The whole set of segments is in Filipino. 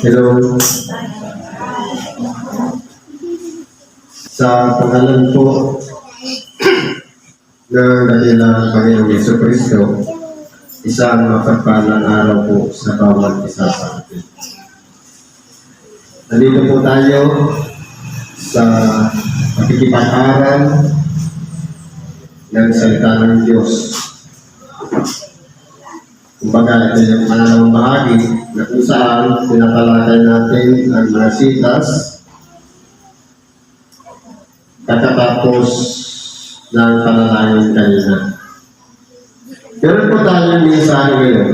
Hello. Sa pangalan po ng dakilang Panginoong Yeso Kristo, isang mapagpalang araw po sa bawat isa sa atin. Nandito po tayo sa pakikipag-aral ng salita ng Diyos. Kumbaga, ito yung pangalawang bahagi na kung saan tinatalakay natin ang mga sitas kakatapos ng panalangin kanina. Meron po tayong mensahe ngayon.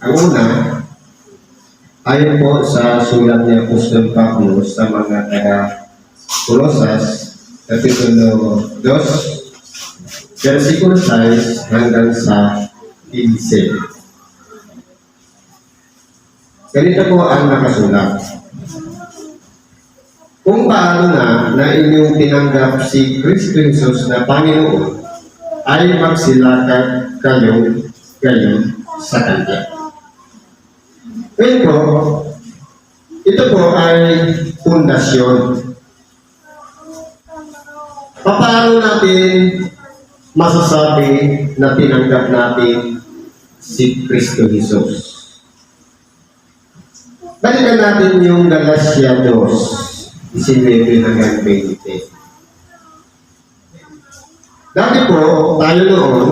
Ang una, ayon po sa sulat ni Apostol Pablo sa mga taga Colosas, Kapitulo 2, versikulo 6 hanggang sa 15. Ganito po ang nakasulat. Kung paano na na inyong tinanggap si Kristo Jesus na Panginoon, ay magsilakad kayo kayo sa Kanya. Ngayon po, ito po ay pundasyon. Paano natin masasabi na tinanggap natin si Kristo Jesus? Balikan natin yung Galatia 2, 19 hanggang 20. Dati po, tayo noon,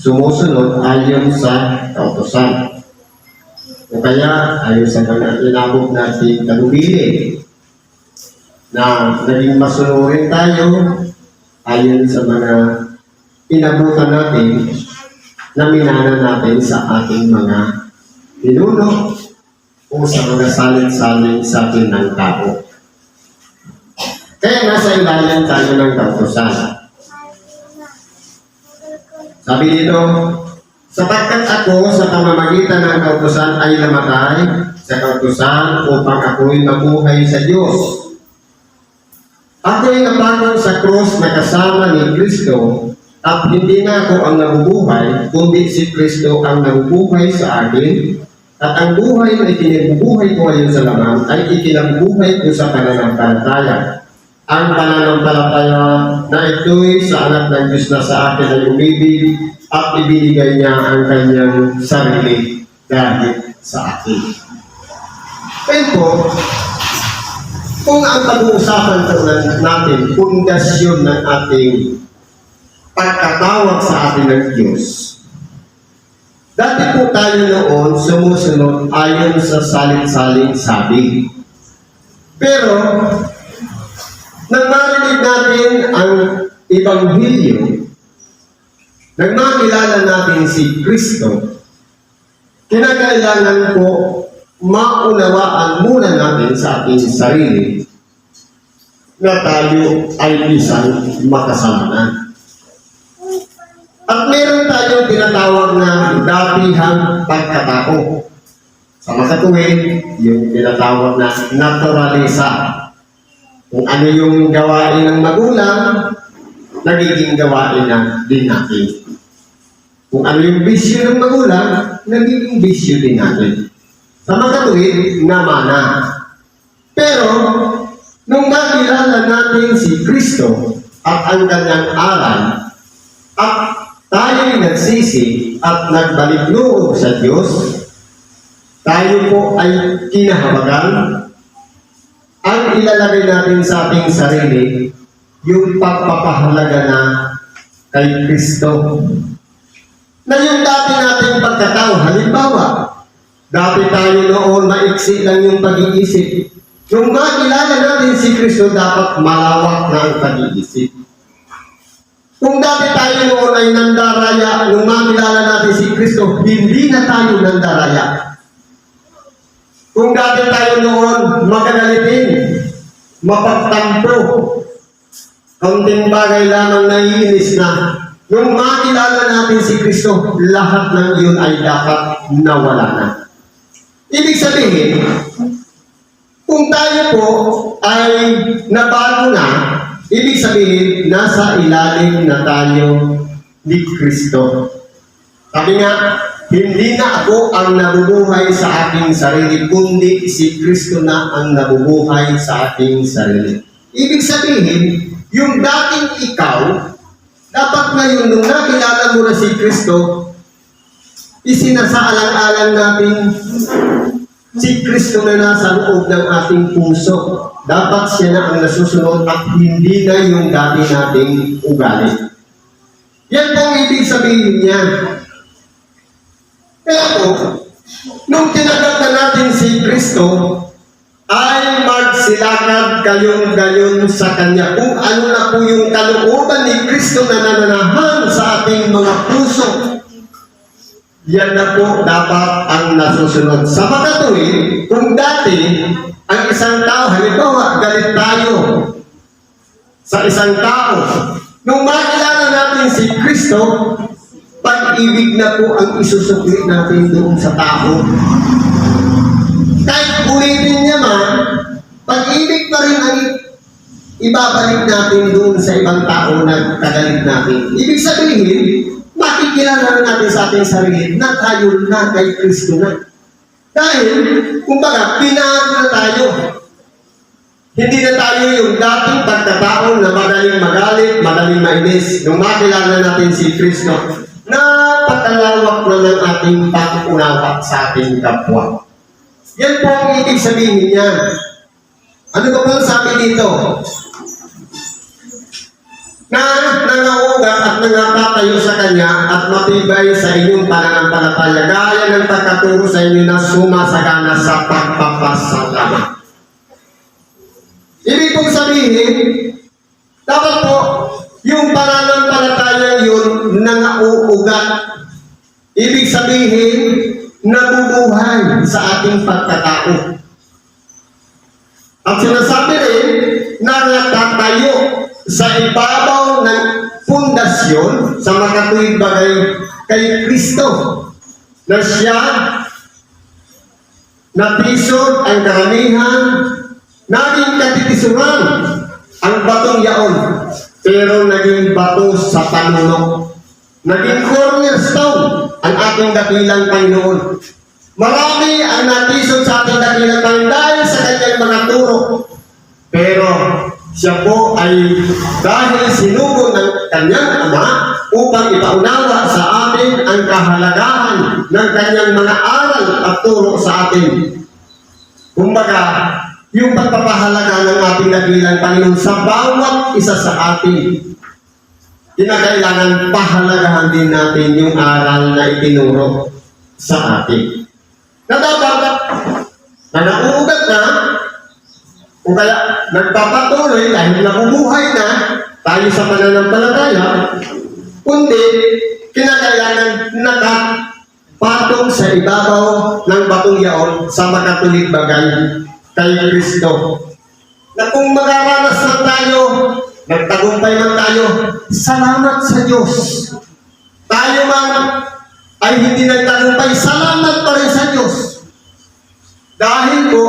sumusunod ayon sa kautosan. O kaya, ayon sa mga inabot natin tagubilin na naging masunurin tayo ayon sa mga inabutan natin na minana natin sa ating mga pinuno o sa mga salin-salin sa atin ng tao. Kaya nasa ilalim tayo ng kautosan. Sabi dito, sapagkat ako sa pamamagitan ng kautosan ay namatay sa kautosan upang ako'y mabuhay sa Diyos. Ako'y napako sa krus na kasama ni Kristo at hindi na ako ang nabubuhay, kundi si Kristo ang nabubuhay sa akin at ang buhay na ikinabubuhay ko ngayon sa laman ay ikinabubuhay ko sa pananampalataya. Ang pananampalataya na ito'y sa anak ng Diyos na sa akin ay umibig at ibinigay niya ang kanyang sarili dahil sa akin. Kaya po, kung ang pag-uusapan natin, pundasyon ng ating pagkatawag sa atin ng Diyos, Dati po tayo noon sumusunod ayon sa salit-saling sabi. Pero, nang marinig natin ang Ebanghelyo, nang makilala natin si Kristo, kinakailangan po maunawaan muna natin sa ating sarili na tayo ay isang makasalanan. At meron tayong tinatawag na datihang pagkatao. Sa makatuwid, yung tinatawag na naturalisa. Kung ano yung gawain ng magulang, nagiging gawain na din natin. Kung ano yung bisyo ng magulang, nagiging bisyo din natin. Sa makatuwid, namana. Pero, nung nakilala natin si Kristo at ang kanyang aral, at tayo'y nagsisi at nagbalik loob sa Diyos, tayo po ay kinahawagan. Ang ilalagay natin sa ating sarili, yung pagpapahalaga na kay Kristo. Na yung dati nating pagkatao, halimbawa, dati tayo noon maiksi lang yung pag-iisip. Nung makilala natin si Kristo, dapat malawak na ang pag-iisip. Kung dati tayo noon ay nandaraya, nung makilala natin si Kristo, hindi na tayo nandaraya. Kung dati tayo noon magagalitin, mapagtampo, kaunting bagay lamang naiinis na, nung makilala natin si Kristo, lahat ng iyon ay dapat nawala na. Ibig sabihin, kung tayo po ay nabago na, ibig sabihin, nasa ilalim na tayo ni Kristo. Sabi nga, hindi na ako ang nabubuhay sa aking sarili, kundi si Kristo na ang nabubuhay sa aking sarili. Ibig sabihin, yung dating ikaw, dapat ngayon nung nakilala mo na si Kristo, isinasaalang-alang natin si Kristo na nasa loob ng ating puso. Dapat siya na ang nasusunod at hindi na yung dati nating ugali. Yan po ang ibig sabihin niya. Kaya po, nung tinagat na natin si Kristo, ay magsilakad kayong gayon sa Kanya. Kung ano na po yung kalooban ni Kristo na nananahan sa ating mga puso, yan na po dapat ang nasusunod. Sa makatuwid, kung dati, ang isang tao, halimbawa, galit tayo sa isang tao, nung makilala natin si Kristo, pag-ibig na po ang isusukli natin doon sa tao. Kahit ulitin niya man, pag-ibig pa rin ang ibabalik natin doon sa ibang tao na kagalit natin. Ibig sabihin, makikilala na natin sa ating sarili na tayo na kay Kristo na. Dahil, kumbaga, pinago na tayo. Hindi na tayo yung dating pagkatao na madaling magalit, madaling mainis. Nung makilala natin si Kristo, napakalawak na ng ating pag-unawa sa ating kapwa. Yan po ang ibig sabihin niya. Ano ba po sabi dito? Na nangaugat at nangapatayo sa Kanya at matibay sa inyong pananampalataya gaya ng pagkaturo sa inyo na sumasagana sa pagpapasalamat. Ibig pong sabihin, dapat po, yung pananampalataya yun nangauugat. Ibig sabihin, nabubuhay sa ating pagkatao. At sinasabi rin na sa ibabaw ng pundasyon sa makatuwid bagay kay Kristo na siya natisod ang karamihan naging katitisuran ang batong yaon pero naging bato sa panuno naging cornerstone ang ating dakilang Panginoon Marami ang natisod sa ating dakilang Panginoon dahil sa kanyang mga turo. Pero siya po ay dahil sinugo ng kanyang ama upang ipaunawa sa atin ang kahalagahan ng kanyang mga aral at turo sa atin. Kumbaga, yung pagpapahalaga ng ating dakilang Panginoon sa bawat isa sa atin, kinakailangan pahalagahan din natin yung aral na itinuro sa atin na dapat na nauugat na o kaya nagpapatuloy dahil nabubuhay na tayo sa pananampalataya kundi kinakailangan nakapatong sa ibabaw ng batong yaon sa makatulit bagay kay Kristo na kung magaranas man tayo nagtagumpay man tayo salamat sa Diyos tayo man ay hindi nagtagumpay, salamat pa rin sa Diyos. Dahil po,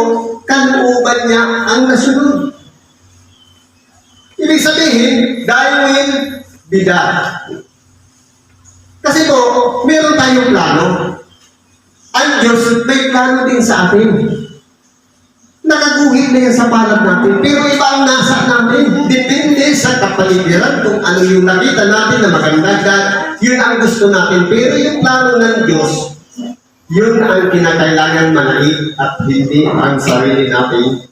kalooban niya ang nasunod. Ibig sabihin, dahil done. Kasi po, meron tayong plano. Ang Diyos may plano din sa atin. Nakaguhit na yan sa palad natin. Pero iba ang nasa natin. Depende sa kapaligiran kung ano yung nakita natin na maganda. Yun ang gusto natin. Pero yung plano ng Diyos, yun ang kinakailangan manaig at hindi ang sarili nating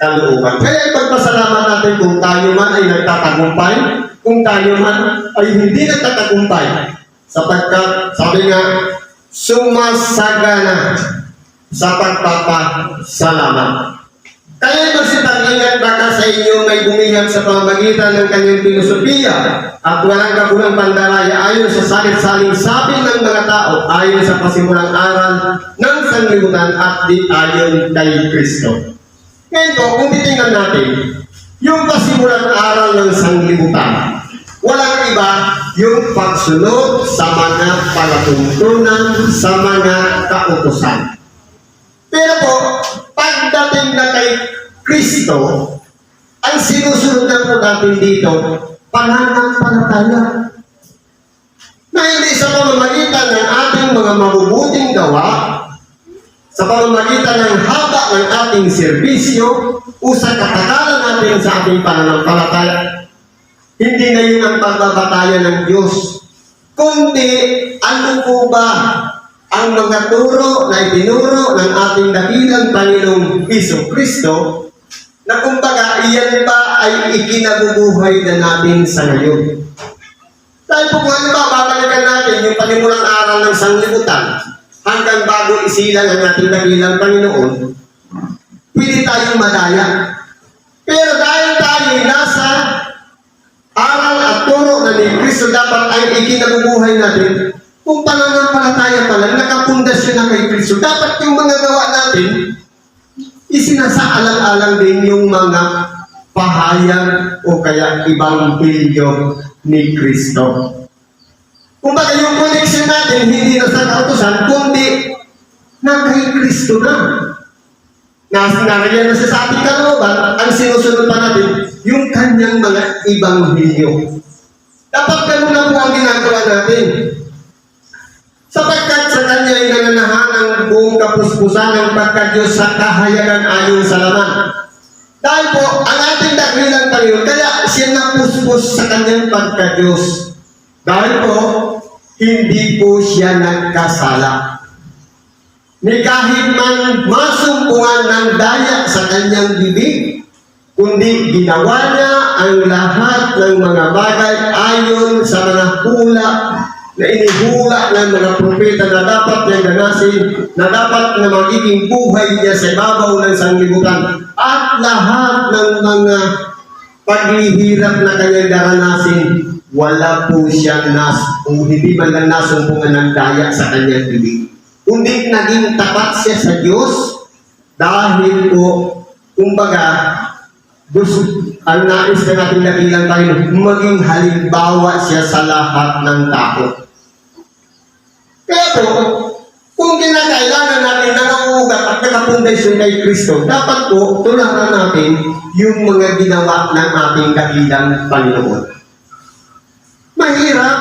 kalooban. Kaya ipagpasalamat natin kung tayo man ay nagtatagumpay, kung tayo man ay hindi nagtatagumpay. Sapagkat, sabi nga, sumasagana sa pagpapasalamat. Kaya magsitang ingat baka sa inyo may bumihag sa pamamagitan ng kanyang filosofiya at walang kabulang pandaraya ayon sa salit-saling sabi ng mga tao ayon sa pasimulang aral ng sanlibutan at di ayon kay Kristo. Ngayon po, kung titingnan natin, yung pasimulang aral ng sanglibutan, walang iba yung pagsunod sa mga palatuntunan sa mga kautosan. Pero po, pagdating na kay Kristo, ang sinusunod na po natin dito, pananampalataya. na hindi sa pamamagitan ng ating mga mabubuting gawa, sa pamamagitan ng haba ng ating serbisyo o sa katagalan natin sa ating pananampalataya. Hindi na yun ang pagbabataya ng Diyos. Kundi, ano po ba ang mga turo na itinuro ng ating dakilang Panginoong Piso Kristo na kumbaga iyan pa ay ikinabubuhay na natin sa ngayon. Dahil po kung ano ba, babalikan natin yung panimulang aral ng sanglibutan hanggang bago isilang ang ating dakilang Panginoon, pwede tayong madaya. Pero dahil tayo nasa aral at turo na ni Kristo dapat ay ikinabubuhay natin, kung pananampalataya pa lang, nakapundasyon na kay Kristo, dapat yung mga gawa natin, isinasaalang-alang din yung mga pahayag o kaya ibang bilyo ni Kristo. Kumbaga yung connection natin, hindi na sa kautusan, kundi na kay Kristo na. Nas nariyan na siya sa ating kalooban, ang sinusunod pa natin, yung kanyang mga ibang bilyo. Dapat ganun na po ang ginagawa natin. Sapagkat sa kanya ay nananahan ang buong kapuspusan ng pagkadyos sa kahayagan ayon sa laman. Dahil po, ang ating dakilang Panginoon, kaya siya napuspos sa kanyang pagkadyos. Dahil po, hindi po siya nagkasala. Ni kahit man masumpungan ng daya sa kanyang bibig, kundi ginawa niya ang lahat ng mga bagay ayon sa mga hula na inihula ng mga propeta na dapat niyang ganasin, na dapat na magiging buhay niya sa ibabaw ng sanglibutan. At lahat ng mga paghihirap na kanyang daranasin, wala po siyang nas, o hindi man lang nasumpungan ng daya sa kanyang bibig. Kundi naging tapat siya sa Diyos dahil po, kumbaga, gusto, ang nais na natin nabilang tayo, maging halimbawa siya sa lahat ng tao. Po, kung kinakailangan natin na nauugat at nakapundasyon kay Kristo, dapat po tularan natin yung mga ginawa ng ating dakilang Panginoon. Mahirap,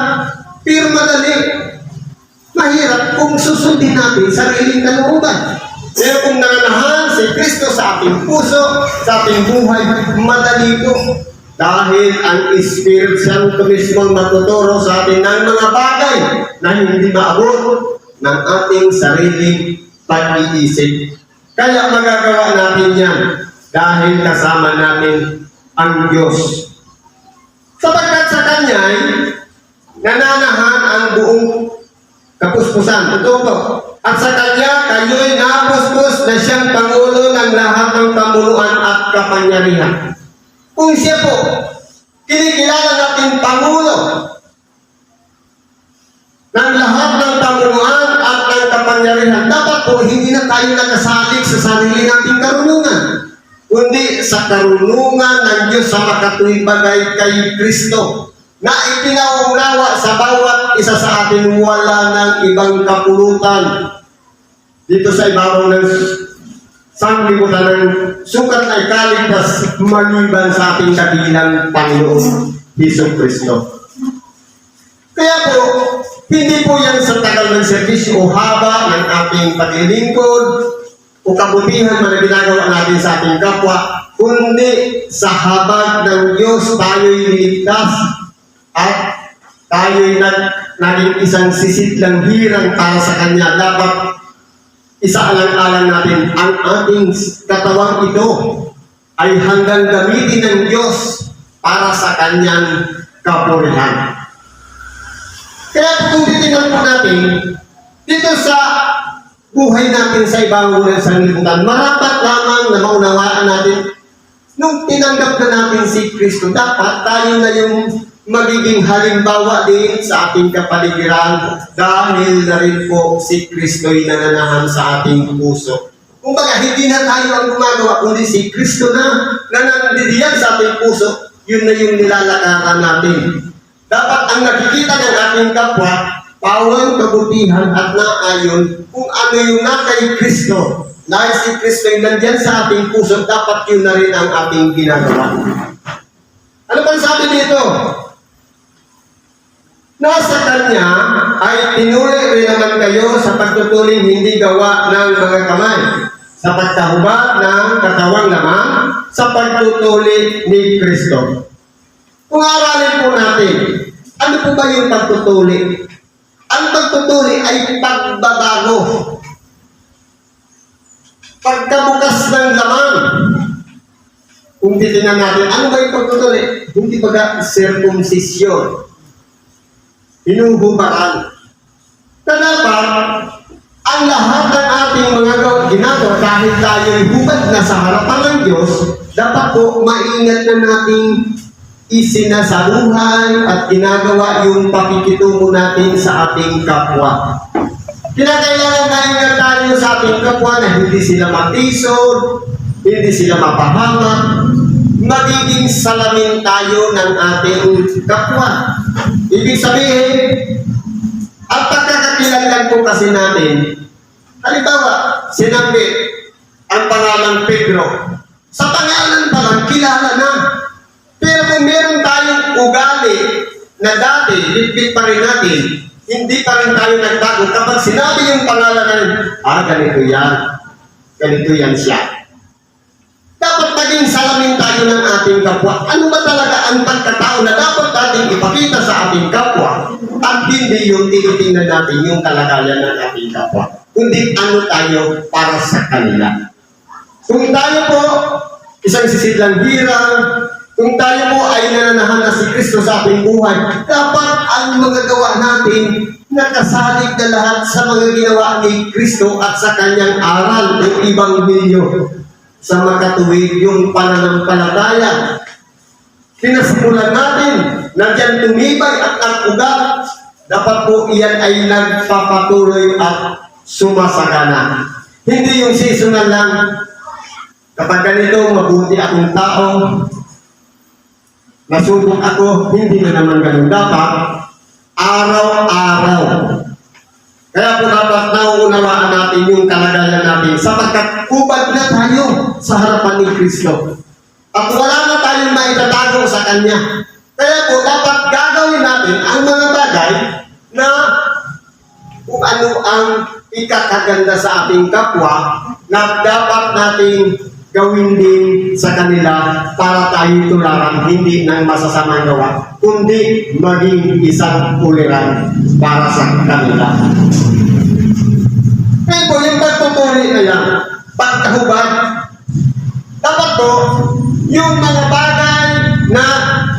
pero madali. Mahirap kung susundin natin sariling kalooban. Pero kung nananahan si Kristo sa ating puso, sa ating buhay, madali po. Dahil ang Espiritu Santo mismo ang matuturo sa atin ng mga bagay na hindi maabot ng ating sariling pag-iisip. Kaya magagawa natin yan dahil kasama natin ang Diyos. Sapagkat sa Kanya ay nananahan ang buong kapuspusan. Totoo po. At sa Kanya, kayo'y napuspos na siyang Pangulo ng lahat ng pamunuan at kapangyarihan. Kung siya po, kinikilala natin Pangulo ng lahat ng pamunuan at ng kapangyarihan, dapat po hindi na tayo nakasalig sa sarili nating karunungan, kundi sa karunungan ng Diyos sa makatuwing bagay kay Kristo na ipinaunawa sa bawat isa sa atin wala ng ibang kapulutan. Dito sa ibabaw ng sanglibutan ng sukat ay kaligtas maliban sa ating dakilang Panginoon Heso Kristo. Kaya po, hindi po yan sa tagal ng servisyo o haba ng ating paglilingkod o kabutihan na ginagawa natin sa ating kapwa, kundi sa habag ng Diyos tayo'y niligtas at tayo'y nag, naging isang sisidlang hirang para sa Kanya. Dapat isaalang-alang natin ang ating katawang ito ay hanggang gamitin ng Diyos para sa Kanyang kapurihan. Kaya kung titingnan po natin, dito sa buhay natin sa ibang ng sanlibutan, marapat lamang na maunawaan natin, nung tinanggap na natin si Kristo, dapat tayo na yung magiging halimbawa din sa ating kapaligiran dahil na rin po si Kristo'y nananahan sa ating puso. Kung baga, hindi na tayo ang gumagawa, kundi si Kristo na na sa ating puso, yun na yung nilalakaran natin. Dapat ang nakikita ng ating kapwa, pawang kabutihan at naayon kung ano yung na kay Kristo. Dahil si Kristo yung nandyan sa ating puso, dapat yun na rin ang ating ginagawa. Ano pa sabi dito? Nasa Kanya ay tinuli rin naman kayo sa pagtutuling hindi gawa ng mga kamay, sa pagkahubad ng katawang lamang, sa pagtutuli ni Kristo. Kung aralin po natin, ano po ba yung pagtutuli? Ang pagtutuli ay pagbabago. Pagkabukas ng laman. Kung titingnan natin, ano ba yung pagtutuli? Hindi ba circumcision? Hinuhubaran. Na dapat, ang lahat ng ating mga gawa- ginagawa, kahit tayo'y hubad na sa harapan ng Diyos, dapat po maingat na nating isinasabuhay at ginagawa yung pakikitungo natin sa ating kapwa. Kinakailangan na ingat tayo sa ating kapwa na hindi sila matisod, hindi sila mapahamak, magiging salamin tayo ng ating kapwa. Ibig sabihin, at pagkakakilanlan po kasi natin, halimbawa, sinabi ang pangalan Pedro. Sa pangalan pa lang, kilala na. Pero kung meron tayong ugali na dati, bitbit pa rin natin, hindi pa rin tayo nagbago. Kapag sinabi yung pangalan natin, ah, ganito yan. Ganito yan siya. Dapat maging salamin tayo ng ating kapwa. Ano ba talaga ang pagkatao na dapat natin ipakita sa ating kapwa at hindi yung tinitingnan natin yung kalagayan ng ating kapwa, kundi ano tayo para sa kanila. Kung tayo po, isang sisidlang hirang, kung tayo po ay nananahan na si Kristo sa ating buhay, dapat ang mga gawa natin nakasalig na lahat sa mga ginawa ni Kristo at sa kanyang aral ng ibang milyo sa makatuwid yung pananampalataya. Pinasimulan natin na diyan tumibay at nag-ugat, dapat po iyan ay nagpapatuloy at sumasagana. Hindi yung seasonal lang, kapag ganito, mabuti akong tao, nasubok ako, hindi na naman ganun dapat, araw-araw. Kaya po dapat nauunawaan natin yung kalagayan natin sapagkat ubad na tayo sa harapan ni Kristo. At wala na tayong maitatago sa Kanya. Kaya po dapat gagawin natin ang mga bagay na kung ano ang ikakaganda sa ating kapwa na dapat nating gawin din sa kanila para tayo tularan hindi ng masasamang gawa, kundi maging isang uliran para sa kanila. Kaya po, yung pagtutuli na yan, pagkahubad, dapat po, yung mga bagay na,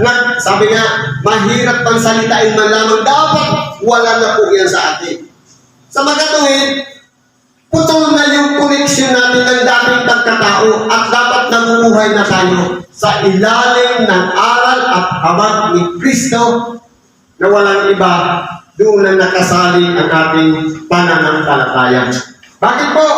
na sabi nga, mahirap pang salitain man lamang, dapat wala na po yan sa atin. Sa magkatuwid, putol na yung koneksyon natin ng dating pagkatao at dapat nabubuhay na tayo sa ilalim ng aral at habag ni Kristo na walang iba doon na nakasali ang ating pananampalataya. Bakit po?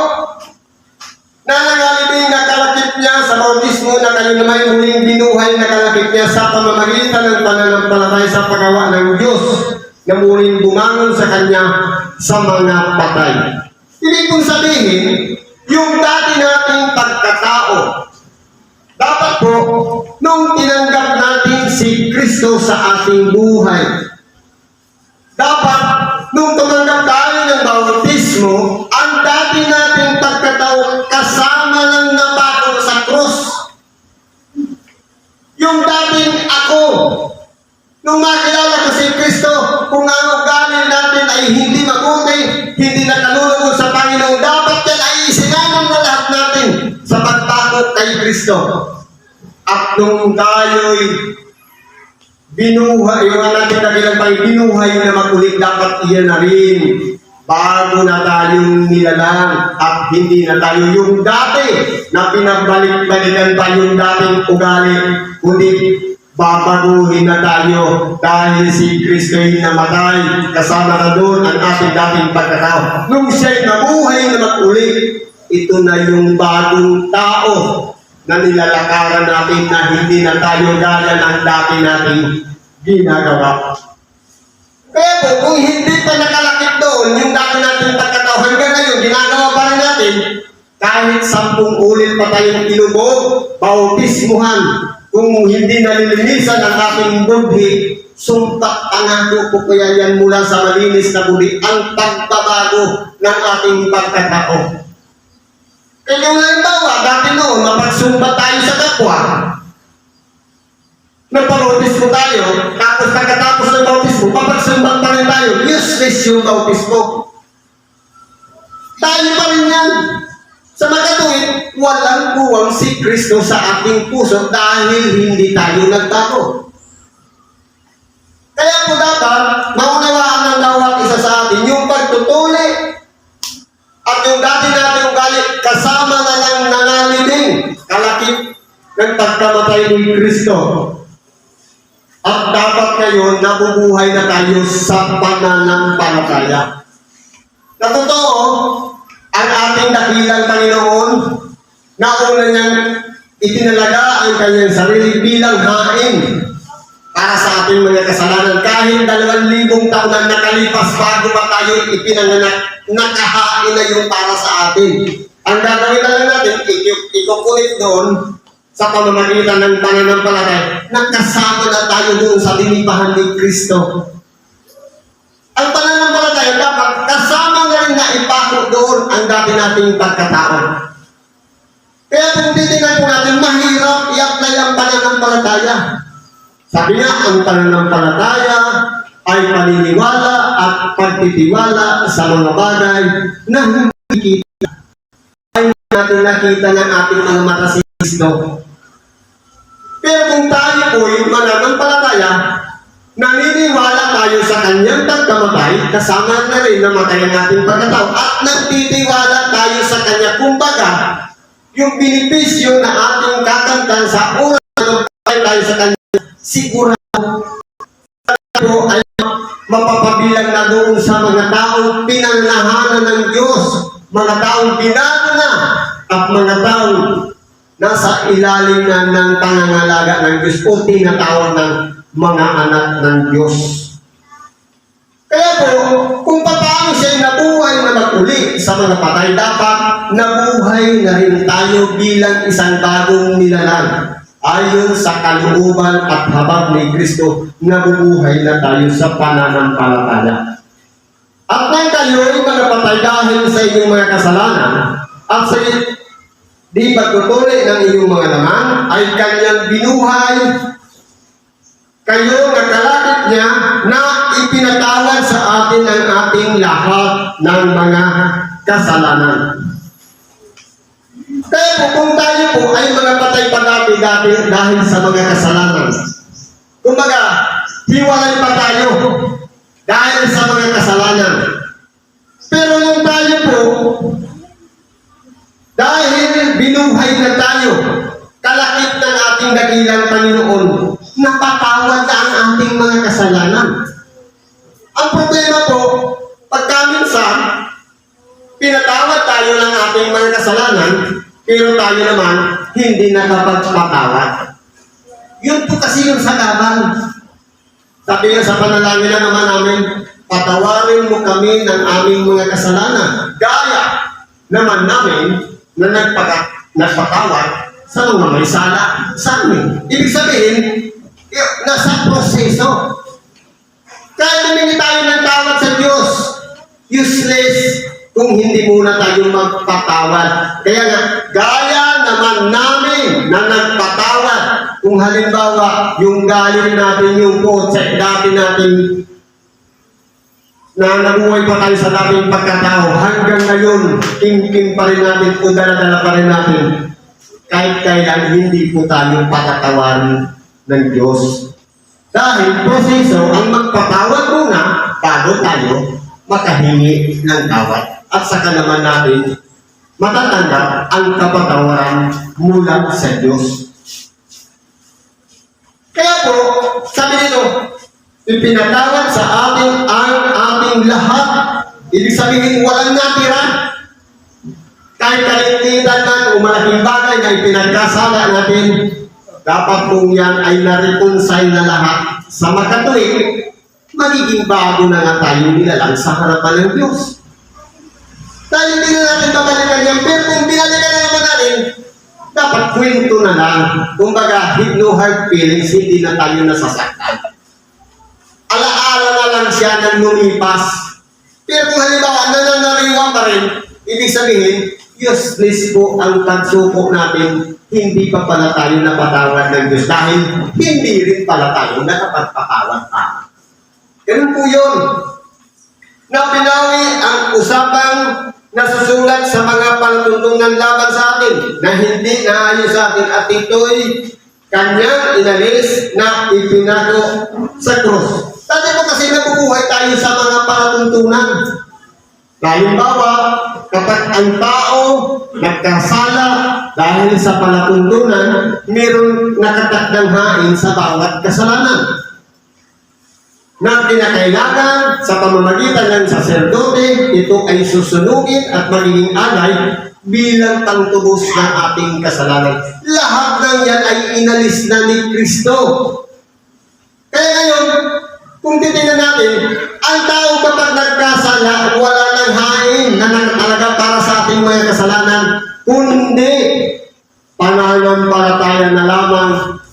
Nanangalibing nakalakip niya sa bautismo na kayo naman muling binuhay na kalakip niya sa pamamagitan ng pananampalataya sa paggawa ng Diyos na muling bumangon sa Kanya sa mga patay. Ibig kong sabihin, yung dati nating pagkatao, dapat po, nung tinanggap natin si Kristo sa ating buhay, dapat, nung tumanggap tayo ng bautismo, nung makilala ko si Kristo, kung ang ugali natin ay hindi mabuti, hindi nakalulugod sa Panginoon, dapat yan ay isinanong na lahat natin sa pagbago kay Kristo. At nung tayo'y binuhay, yung natin na bilang binuhay na makulit, dapat iyan na rin bago na tayong nilalang at hindi na tayo yung dati na pinabalik-balikan pa yung dating ugali, kundi babaguhin na tayo dahil si Kristo ay namatay kasama na doon ang ating dating pagkatao. Nung siya'y nabuhay na mag-uli, ito na yung bagong tao na nilalakaran natin na hindi na tayo gaya ng dati nating ginagawa. Po, kung hindi pa nakalakip doon, yung dati natin pagkatao hanggang ngayon, ginagawa pa rin natin, kahit sampung ulit pa tayong inubog, bautismuhan, kung hindi nalilinisan ang ating budhi, sumpak pangako ko kaya mula sa malinis na budhi ang pagbabago ng ating pagkatao. Kaya yung halimbawa, dati noon, mapagsumba tayo sa kapwa, nagpa-bautismo tayo, tapos pagkatapos ng bautismo, papagsumba pa rin tayo, useless yung bautismo. Tayo pa rin yan. Sa makatuwid, walang buwang si Kristo sa ating puso dahil hindi tayo nagbago. Kaya po dapat, maunawaan ng bawat isa sa atin yung pagtutuli at yung dati natin ugali kasama na lang nangalibing kalakip ng pagkamatay ni Kristo. At dapat ngayon nabubuhay na tayo sa pananampalataya. Na totoo, ang ating dakilang Panginoon, na una niyang itinalaga ang kanyang sarili bilang hain para sa ating mga kasalanan. Kahit dalawang libong taon na nakalipas bago pa tayo ipinanganak, nakahain na yung para sa atin. Ang gagawin na lang natin, ik- ikukulit doon sa pamamagitan ng pananampalataya, nakasama na tayo doon sa linipahan ni Kristo. Ang pananampalataya dapat kasama ipako doon ang dati nating pagkatao. Kaya kung titignan po natin, mahirap i-apply ang pananampalataya. Sabi nga, ang pananampalataya ay paniniwala at pagtitiwala sa mga bagay na hindi kita. Ay natin nakita ng ating mga mata si Kristo. Pero kung tayo po'y mananampalataya, naniniwala tayo sa kanyang pagkamatay, kasama na rin namatay ang ating pagkatao, at nagtitiwala tayo sa kanya. Kumbaga, yung binipisyo na ating kakantan sa oras na tayo sa kanya, sigurado po ay mapapabilang na doon sa mga taong pinanlahanan ng Diyos, mga taong binago na, at mga taong nasa ilalim na ng pangangalaga ng Diyos o tinatawag ng mga anak ng Diyos. Kaya po, kung paano siya nabuhay na maguli sa mga patay, dapat nabuhay na rin tayo bilang isang bagong nilalang. Ayon sa kalooban at habag ni Kristo, nabubuhay na tayo sa pananampalataya. At nang kayo'y mga patay dahil sa inyong mga kasalanan, at sa di pagtutuloy ng inyong mga laman, ay kanyang binuhay kayo na kalapit niya na ipinatawad sa atin ang ating lahat ng mga kasalanan. Kaya po, kung tayo po ay mga patay pa dati dati dahil sa mga kasalanan, kumbaga, hiwalay pa tayo dahil sa mga kasalanan. Pero yung tayo po, dahil binuhay na tayo, kalakip ng ating dakilang Panginoon, napatawad na ang ating mga kasalanan. Ang problema po, pagka minsan, pinatawad tayo ng ating mga kasalanan, pero tayo naman hindi nakapagpatawad. Yun po kasi yung sagaban. Sabi nga sa panalangin na naman namin, patawarin mo kami ng aming mga kasalanan. Gaya naman namin na nagpaka, nagpatawad sa mga may sala sa amin. Ibig sabihin, nasa proseso. Kaya humingi tayo ng tawad sa Diyos. Useless kung hindi muna tayo magpatawad. Kaya nga, gaya naman namin na nagpatawad. Kung halimbawa, yung galing natin yung kotse, dati natin na nabuhay pa tayo sa dating pagkatao, hanggang ngayon, king-king pa rin natin o dala-dala pa rin natin. Kahit kailan hindi po tayo patatawarin ng Diyos. Dahil proseso ang magpatawad muna bago tayo makahingi ng tawad. At saka naman natin matatanggap ang kapatawaran mula sa Diyos. Kaya po, sabi nito, ipinatawad sa atin ang ating lahat. Ibig sabihin, walang natira. Kahit kalintitan man o malaking bagay na ipinagkasala natin, dapat kung yan ay na-reconcile na lahat sa makatuwid, magiging bago na nga tayo nilalang sa harapan ng Diyos. Dahil hindi na natin babalikan yan, pero kung binalikan na naman natin, dapat kwento na lang. Kumbaga, no hard feelings, hindi na tayo nasasaktan. Alaala na lang siya ng lumipas. Pero kung halimbawa, nananariwa pa rin, ibig sabihin, useless po ang pagsuko natin, hindi pa pala tayo napatawad ng Diyos dahil hindi rin pala tayo nakapagpatawad pa. Ganun po yun. Na pinawi ang usapang nasusulat sa mga palatuntunan laban sa atin na hindi naayos sa atin at ito'y kanyang inalis na ipinago sa krus. Dati po kasi nabubuhay tayo sa mga palatuntunan. Halimbawa, kapag ang tao nagkasala dahil sa palatuntunan, mayroong nakatakdang hain sa bawat kasalanan na kinakailangan sa pamamagitan ng saserdote, ito ay susunugin at magiging alay bilang pangtubos ng ating kasalanan. Lahat ng yan ay inalis na ni Kristo. Kaya ngayon, kung titingnan natin, ang tao kapag nagkasala, wala ng hain na nakatalaga para sa ating mga kasalanan, kundi pananampalataya na lamang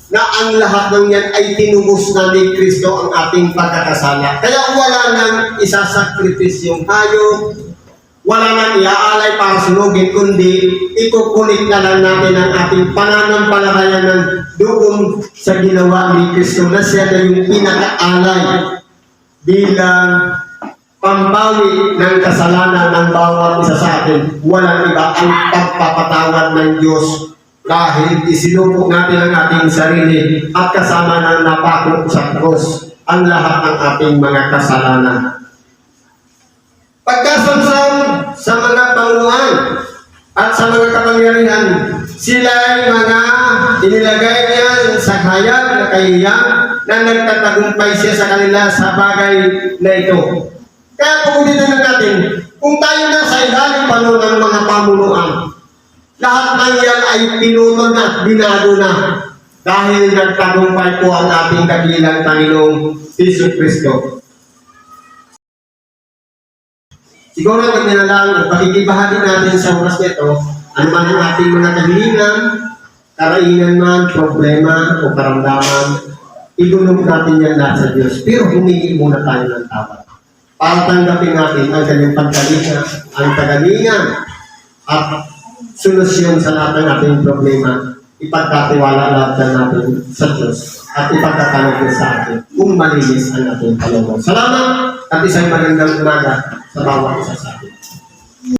na ang lahat ng yan ay tinubos na ni Kristo ang ating pagkakasala. Kaya wala nang isasakripisyong hayop, wala nang iaalay para sunugin, kundi ikukulit na lang natin ang ating pananampalataya ng doon sa ginawa ni Kristo na siya na yung pinakaalay bilang pambawi ng kasalanan ng bawat isa sa atin. Walang iba ang pagpapatawad ng Diyos dahil isinubok natin ang ating sarili at kasama ng napako sa krus ang lahat ng ating mga kasalanan. Pagkasamsam sa mga pangunuan at sa mga kapangyarihan, sila ay mga inilagay niya sa hayag na kahiyan na nagtatagumpay siya sa kanila sa bagay na ito. Kaya kung titignan natin, kung tayo na sa ilalim pa ng mga pamunuan, lahat ng yan ay pinutol na at binago na dahil nagtagumpay po ang ating kabilang Panginoong Iso Kristo. Siguro ganyan na lang, at pakikibahagi natin sa oras nito, ano man ang ating mga kahilingan, karainan man, problema o karamdaman, ilunod natin yan lahat sa Diyos. Pero humingi muna tayo ng tawad. Para tanggapin natin ang kanyang pagkalinga, ang kagalingan, at solusyon sa lahat ng ating problema, ipagkatiwala lahat na natin sa Diyos at ipagkatanong sa atin kung malinis ang ating kalooban. Salamat at isang magandang umaga sa